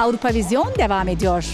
Avrupa Vizyon devam ediyor.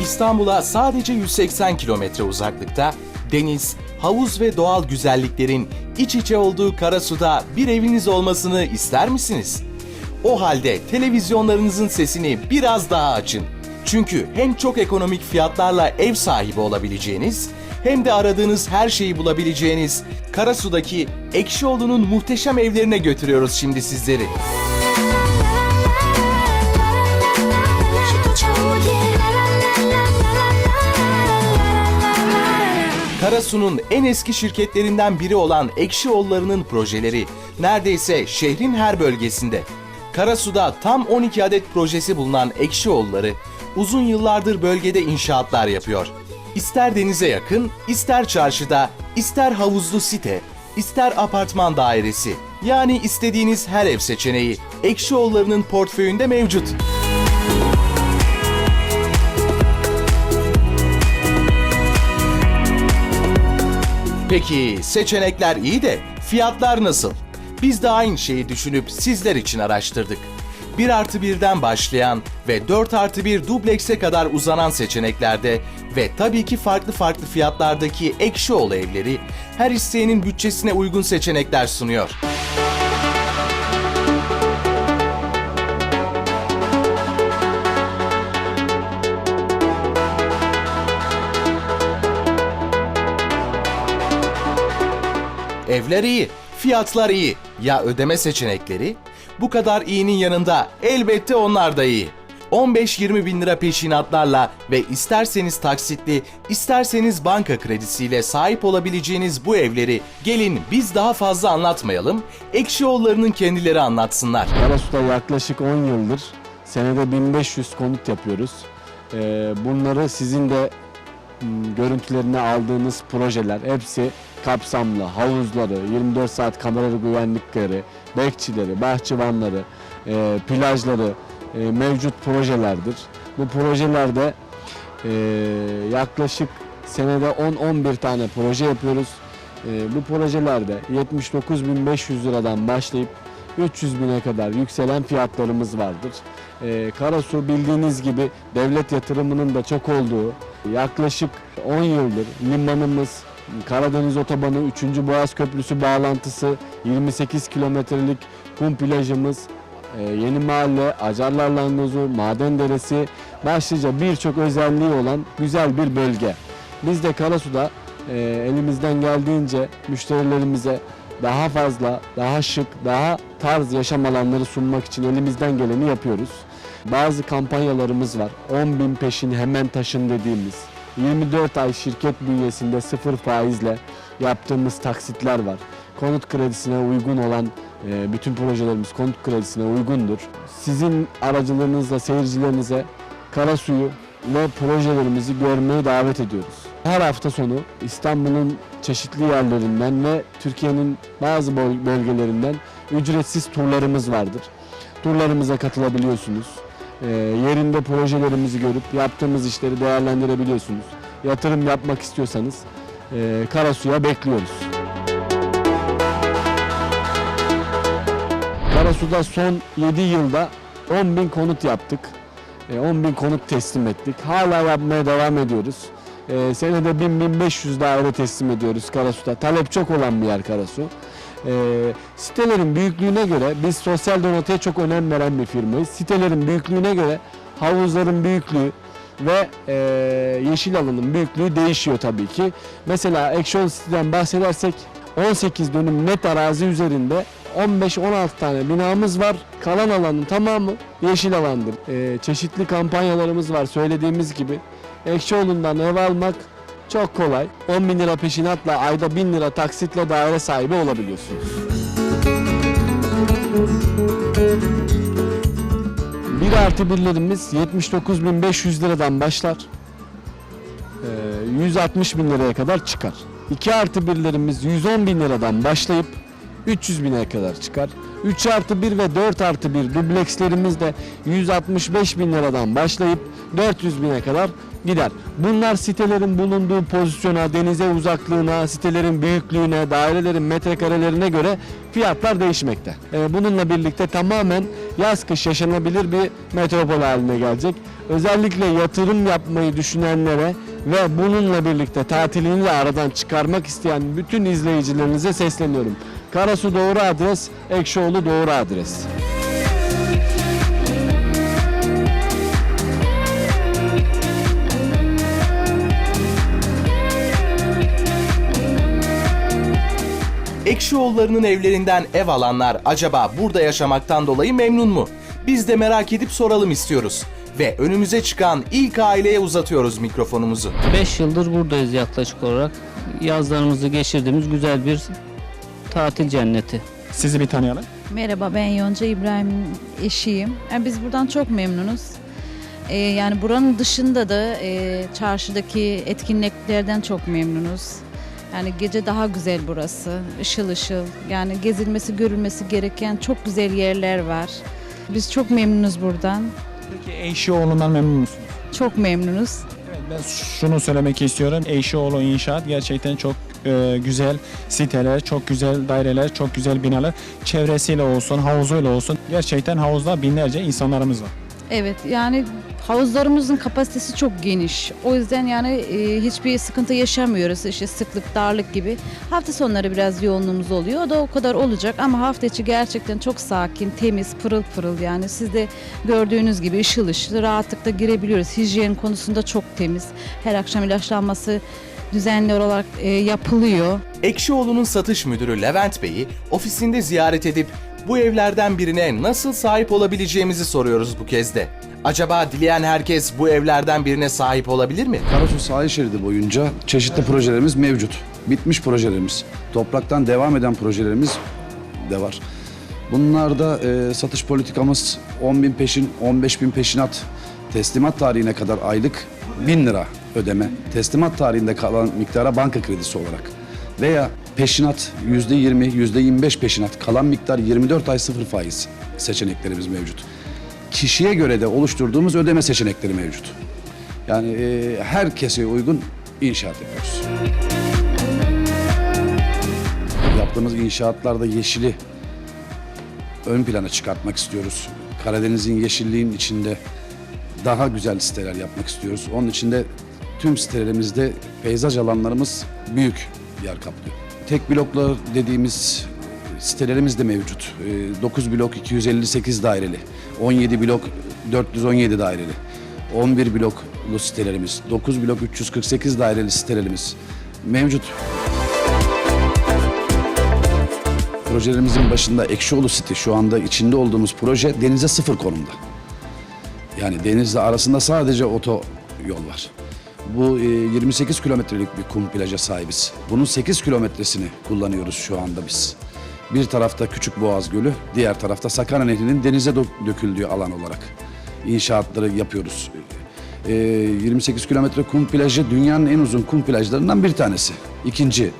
İstanbul'a sadece 180 kilometre uzaklıkta deniz, havuz ve doğal güzelliklerin iç içe olduğu Karasu'da bir eviniz olmasını ister misiniz? O halde televizyonlarınızın sesini biraz daha açın. Çünkü hem çok ekonomik fiyatlarla ev sahibi olabileceğiniz hem de aradığınız her şeyi bulabileceğiniz Karasu'daki Ekşioğlu'nun muhteşem evlerine götürüyoruz şimdi sizleri. Karasu'nun en eski şirketlerinden biri olan Ekşioğulları'nın projeleri neredeyse şehrin her bölgesinde. Karasu'da tam 12 adet projesi bulunan Ekşioğulları uzun yıllardır bölgede inşaatlar yapıyor. İster denize yakın, ister çarşıda, ister havuzlu site, ister apartman dairesi. Yani istediğiniz her ev seçeneği Ekşioğulları'nın portföyünde mevcut. Peki seçenekler iyi de fiyatlar nasıl? Biz de aynı şeyi düşünüp sizler için araştırdık. 1 artı 1'den başlayan ve 4 artı 1 dublekse kadar uzanan seçeneklerde ve tabii ki farklı farklı fiyatlardaki Ekşioğlu evleri her isteyenin bütçesine uygun seçenekler sunuyor. Evler iyi, fiyatlar iyi. Ya ödeme seçenekleri? Bu kadar iyinin yanında elbette onlar da iyi. 15-20 bin lira peşinatlarla ve isterseniz taksitli, isterseniz banka kredisiyle sahip olabileceğiniz bu evleri gelin biz daha fazla anlatmayalım, Ekşioğulları'nın kendileri anlatsınlar. Karasu'da yaklaşık 10 yıldır senede 1500 konut yapıyoruz. Ee, bunları sizin de görüntülerini aldığınız projeler hepsi kapsamlı. Havuzları, 24 saat kameralı güvenlikleri, bekçileri, bahçıvanları, e, plajları e, mevcut projelerdir. Bu projelerde e, yaklaşık senede 10-11 tane proje yapıyoruz. E, bu projelerde 79.500 liradan başlayıp 300 bine kadar yükselen fiyatlarımız vardır. Ee, Karasu bildiğiniz gibi devlet yatırımının da çok olduğu yaklaşık 10 yıldır limanımız, Karadeniz Otobanı 3. Boğaz Köprüsü bağlantısı, 28 kilometrelik kum plajımız, e, Yeni Mahalle, Acarlar Langozu, Maden Deresi başlıca birçok özelliği olan güzel bir bölge. Biz de Karasu'da e, elimizden geldiğince müşterilerimize daha fazla, daha şık, daha tarz yaşam alanları sunmak için elimizden geleni yapıyoruz. Bazı kampanyalarımız var. 10 bin peşin hemen taşın dediğimiz. 24 ay şirket bünyesinde sıfır faizle yaptığımız taksitler var. Konut kredisine uygun olan e, bütün projelerimiz konut kredisine uygundur. Sizin aracılığınızla seyircilerinize Karasu'yu ve projelerimizi görmeye davet ediyoruz. Her hafta sonu İstanbul'un çeşitli yerlerinden ve Türkiye'nin bazı böl- bölgelerinden ücretsiz turlarımız vardır. Turlarımıza katılabiliyorsunuz. Ee, yerinde projelerimizi görüp yaptığımız işleri değerlendirebiliyorsunuz. Yatırım yapmak istiyorsanız e, Karasu'ya bekliyoruz. Karasu'da son 7 yılda 10 bin konut yaptık. E, 10 bin konut teslim ettik. Hala yapmaya devam ediyoruz. E, senede 1000-1500 daire teslim ediyoruz Karasu'da. Talep çok olan bir yer Karasu. E, sitelerin büyüklüğüne göre biz sosyal donataya çok önem veren bir firmayız. Sitelerin büyüklüğüne göre havuzların büyüklüğü ve e, yeşil alanın büyüklüğü değişiyor tabii ki. Mesela Action City'den bahsedersek 18 dönüm net arazi üzerinde 15-16 tane binamız var. Kalan alanın tamamı yeşil alandır. Ee, çeşitli kampanyalarımız var söylediğimiz gibi. Ekşioğlu'ndan ev almak çok kolay. 10 bin lira peşinatla ayda 1000 lira taksitle daire sahibi olabiliyorsunuz. Bir artı birlerimiz 79.500 liradan başlar. Ee, 160 bin liraya kadar çıkar. 2 artı birlerimiz 110 bin liradan başlayıp 300 bine kadar çıkar. 3 artı 1 ve 4 artı 1 dublekslerimiz de 165 bin liradan başlayıp 400 bine kadar gider. Bunlar sitelerin bulunduğu pozisyona, denize uzaklığına, sitelerin büyüklüğüne, dairelerin metrekarelerine göre fiyatlar değişmekte. Ee, Bununla birlikte tamamen yaz kış yaşanabilir bir metropol haline gelecek. Özellikle yatırım yapmayı düşünenlere ve bununla birlikte tatilini de aradan çıkarmak isteyen bütün izleyicilerinize sesleniyorum. Karasu doğru adres, Ekşioğlu doğru adres. Ekşioğulları'nın evlerinden ev alanlar acaba burada yaşamaktan dolayı memnun mu? Biz de merak edip soralım istiyoruz. Ve önümüze çıkan ilk aileye uzatıyoruz mikrofonumuzu. 5 yıldır buradayız yaklaşık olarak. Yazlarımızı geçirdiğimiz güzel bir tatil cenneti. Sizi bir tanıyalım. Merhaba ben Yonca İbrahim'in eşiyim. Yani biz buradan çok memnunuz. Ee, yani buranın dışında da e, çarşıdaki etkinliklerden çok memnunuz. Yani gece daha güzel burası. Işıl ışıl. Yani gezilmesi, görülmesi gereken çok güzel yerler var. Biz çok memnunuz buradan. Peki Eyşioğlu'ndan memnun musunuz? Çok memnunuz. Evet, ben şunu söylemek istiyorum. Eyşioğlu İnşaat gerçekten çok e, güzel siteler, çok güzel daireler, çok güzel binalar. Çevresiyle olsun, havuzuyla olsun. Gerçekten havuzda binlerce insanlarımız var. Evet yani havuzlarımızın kapasitesi çok geniş. O yüzden yani e, hiçbir sıkıntı yaşamıyoruz. İşte sıklık, darlık gibi. Hafta sonları biraz yoğunluğumuz oluyor. O da o kadar olacak ama hafta içi gerçekten çok sakin, temiz, pırıl pırıl yani. Siz de gördüğünüz gibi ışıl ışıl rahatlıkla girebiliyoruz. Hijyen konusunda çok temiz. Her akşam ilaçlanması düzenli olarak e, yapılıyor. Ekşioğlu'nun satış müdürü Levent Bey'i ofisinde ziyaret edip bu evlerden birine nasıl sahip olabileceğimizi soruyoruz bu kez de. Acaba dileyen herkes bu evlerden birine sahip olabilir mi? Karasu sahil şeridi boyunca çeşitli projelerimiz mevcut. Bitmiş projelerimiz, topraktan devam eden projelerimiz de var. Bunlarda e, satış politikamız 10 bin peşin, 15 bin peşinat, teslimat tarihine kadar aylık 1000 lira ödeme, teslimat tarihinde kalan miktara banka kredisi olarak veya peşinat %20, %25 peşinat, kalan miktar 24 ay sıfır faiz seçeneklerimiz mevcut. Kişiye göre de oluşturduğumuz ödeme seçenekleri mevcut. Yani e, herkese uygun inşaat yapıyoruz. Yaptığımız inşaatlarda yeşili ön plana çıkartmak istiyoruz. Karadeniz'in yeşilliğin içinde daha güzel siteler yapmak istiyoruz. Onun için de tüm sitelerimizde peyzaj alanlarımız büyük yer kaplıyor. Tek bloklar dediğimiz sitelerimiz de mevcut. 9 blok 258 daireli, 17 blok 417 daireli, 11 bloklu sitelerimiz, 9 blok 348 daireli sitelerimiz mevcut. Projelerimizin başında Ekşioğlu City şu anda içinde olduğumuz proje denize sıfır konumda. Yani denizle arasında sadece oto yol var. Bu e, 28 kilometrelik bir kum plaja sahibiz. Bunun 8 kilometresini kullanıyoruz şu anda biz. Bir tarafta Küçük Boğaz Gölü, diğer tarafta Sakarya Nehri'nin denize dö- döküldüğü alan olarak inşaatları yapıyoruz. E, 28 kilometre kum plajı dünyanın en uzun kum plajlarından bir tanesi. İkinci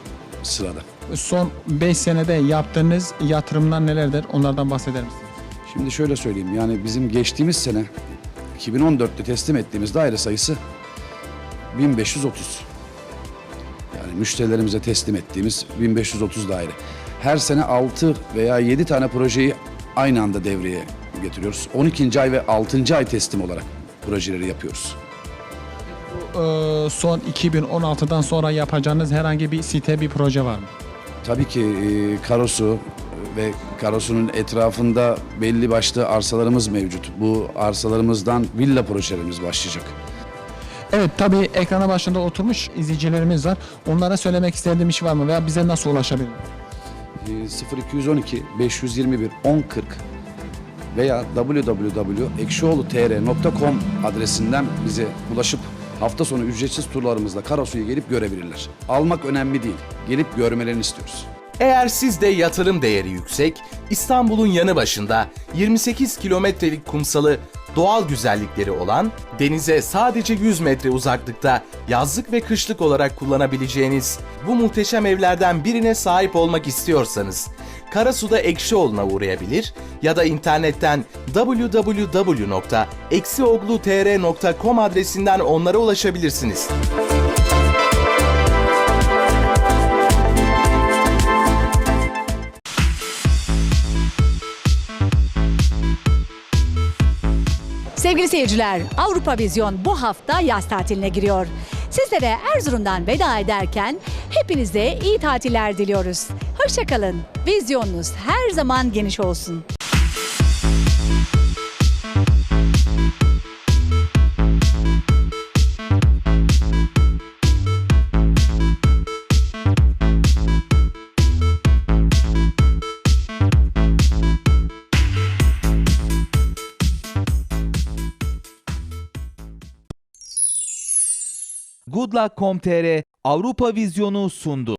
sırada. Son 5 senede yaptığınız yatırımlar nelerdir? Onlardan bahseder misiniz? Şimdi şöyle söyleyeyim yani bizim geçtiğimiz sene 2014'te teslim ettiğimiz daire sayısı 1530. Yani müşterilerimize teslim ettiğimiz 1530 daire. Her sene 6 veya 7 tane projeyi aynı anda devreye getiriyoruz. 12. ay ve 6. ay teslim olarak projeleri yapıyoruz. Ee, son 2016'dan sonra yapacağınız herhangi bir site, bir proje var mı? Tabii ki e, Karosu ve Karosu'nun etrafında belli başlı arsalarımız mevcut. Bu arsalarımızdan villa projelerimiz başlayacak. Evet tabii ekrana başında oturmuş izleyicilerimiz var. Onlara söylemek istediğim iş var mı veya bize nasıl ulaşabilir? E, 0212 521 1040 veya www.ekşioğlutr.com adresinden bize ulaşıp hafta sonu ücretsiz turlarımızla Karasu'yu gelip görebilirler. Almak önemli değil. Gelip görmelerini istiyoruz. Eğer sizde yatırım değeri yüksek, İstanbul'un yanı başında 28 kilometrelik kumsalı doğal güzellikleri olan, denize sadece 100 metre uzaklıkta yazlık ve kışlık olarak kullanabileceğiniz bu muhteşem evlerden birine sahip olmak istiyorsanız, Karasu'da Ekşioğlu'na uğrayabilir ya da internetten www.eksioğlutr.com adresinden onlara ulaşabilirsiniz. Sevgili seyirciler, Avrupa Vizyon bu hafta yaz tatiline giriyor. Sizlere Erzurum'dan veda ederken hepinize iyi tatiller diliyoruz. Hoşçakalın. Vizyonunuz her zaman geniş olsun. Goodluck.com.tr Avrupa Vizyonu sundu.